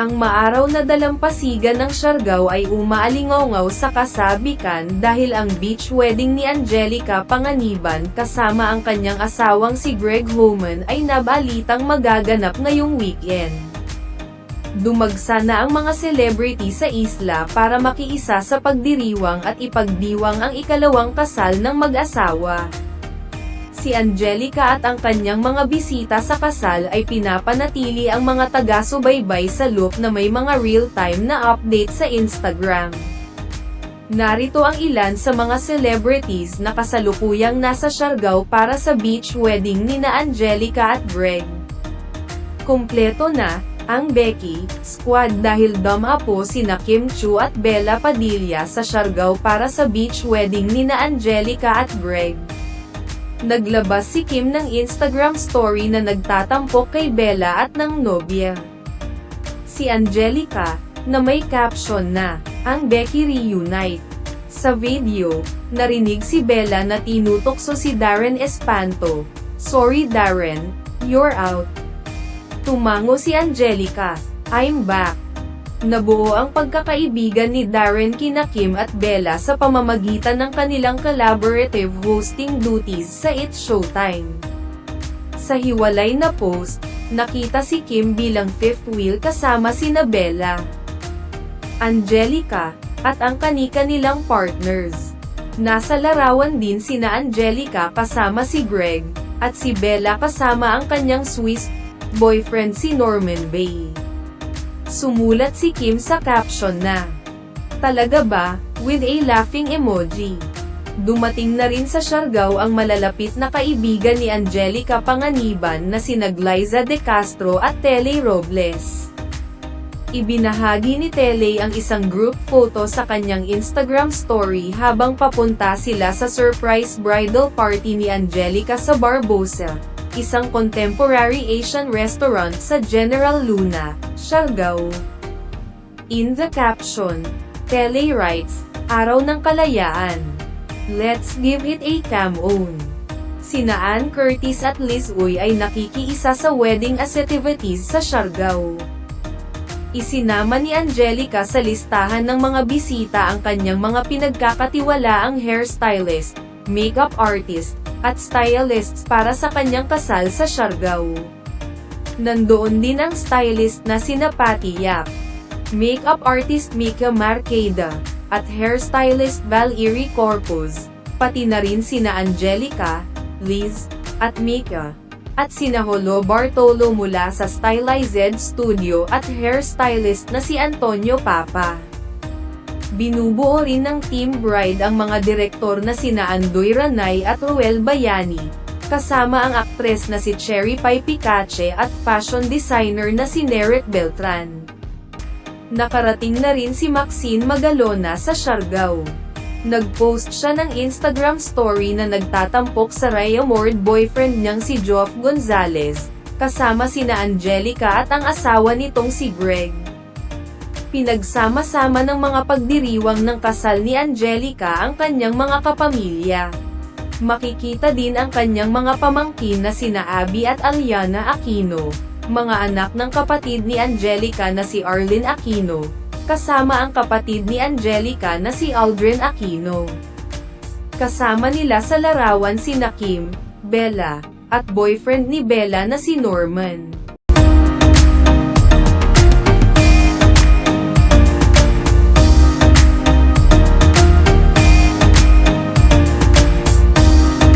Ang maaraw na dalampasigan ng Siargao ay umaalingaw sa kasabikan dahil ang beach wedding ni Angelica Panganiban kasama ang kanyang asawang si Greg Homan ay nabalitang magaganap ngayong weekend. Dumagsa na ang mga celebrity sa isla para makiisa sa pagdiriwang at ipagdiwang ang ikalawang kasal ng mag-asawa. Si Angelica at ang kanyang mga bisita sa kasal ay pinapanatili ang mga taga-subaybay sa loop na may mga real-time na update sa Instagram. Narito ang ilan sa mga celebrities na kasalukuyang nasa Siargao para sa beach wedding ni na Angelica at Greg. Kumpleto na, ang Becky, squad dahil dumapo sina Kim Chu at Bella Padilla sa Siargao para sa beach wedding ni na Angelica at Greg. Naglabas si Kim ng Instagram story na nagtatampok kay Bella at ng nobya. Si Angelica, na may caption na, ang Becky Reunite. Sa video, narinig si Bella na tinutokso si Darren Espanto. Sorry Darren, you're out. Tumango si Angelica, I'm back. Nabuo ang pagkakaibigan ni Darren kina Kim at Bella sa pamamagitan ng kanilang collaborative hosting duties sa It's Showtime. Sa hiwalay na post, nakita si Kim bilang fifth wheel kasama sina Bella, Angelica, at ang kani-kanilang partners. Nasa larawan din sina Angelica kasama si Greg, at si Bella kasama ang kanyang Swiss boyfriend si Norman Bay. Sumulat si Kim sa caption na, Talaga ba, with a laughing emoji. Dumating na rin sa Siargao ang malalapit na kaibigan ni Angelica Panganiban na sina Glyza De Castro at Tele Robles. Ibinahagi ni Tele ang isang group photo sa kanyang Instagram story habang papunta sila sa surprise bridal party ni Angelica sa Barbosa, isang contemporary Asian restaurant sa General Luna, Siargao. In the caption, Tele writes, Araw ng Kalayaan. Let's give it a cam on. Sina Ann Curtis at Liz Uy ay nakikiisa sa wedding activities sa Siargao. Isinama ni Angelica sa listahan ng mga bisita ang kanyang mga pinagkakatiwalaang hairstylist, makeup artist, at stylists para sa kanyang kasal sa Siargao. Nandoon din ang stylist na sina Patty Yap, makeup artist Mika Marqueda, at hairstylist Valerie Corpus, pati na rin sina Angelica, Liz, at Mika, at sina Holo Bartolo mula sa Stylized Studio at hairstylist na si Antonio Papa. Binubuo rin ng Team Bride ang mga direktor na sina Andoy Ranay at Ruel Bayani, kasama ang aktres na si Cherry Pie Picache at fashion designer na si Neret Beltran. Nakarating na rin si Maxine Magalona sa Siargao. Nag-post siya ng Instagram story na nagtatampok sa Raya Mord boyfriend niyang si Geoff Gonzalez, kasama sina Angelica at ang asawa nitong si Greg. Pinagsama-sama ng mga pagdiriwang ng kasal ni Angelica ang kanyang mga kapamilya. Makikita din ang kanyang mga pamangkin na sina Abby at Aliana Aquino, mga anak ng kapatid ni Angelica na si Arlene Aquino, kasama ang kapatid ni Angelica na si Aldrin Aquino. Kasama nila sa larawan si Kim, Bella, at boyfriend ni Bella na si Norman.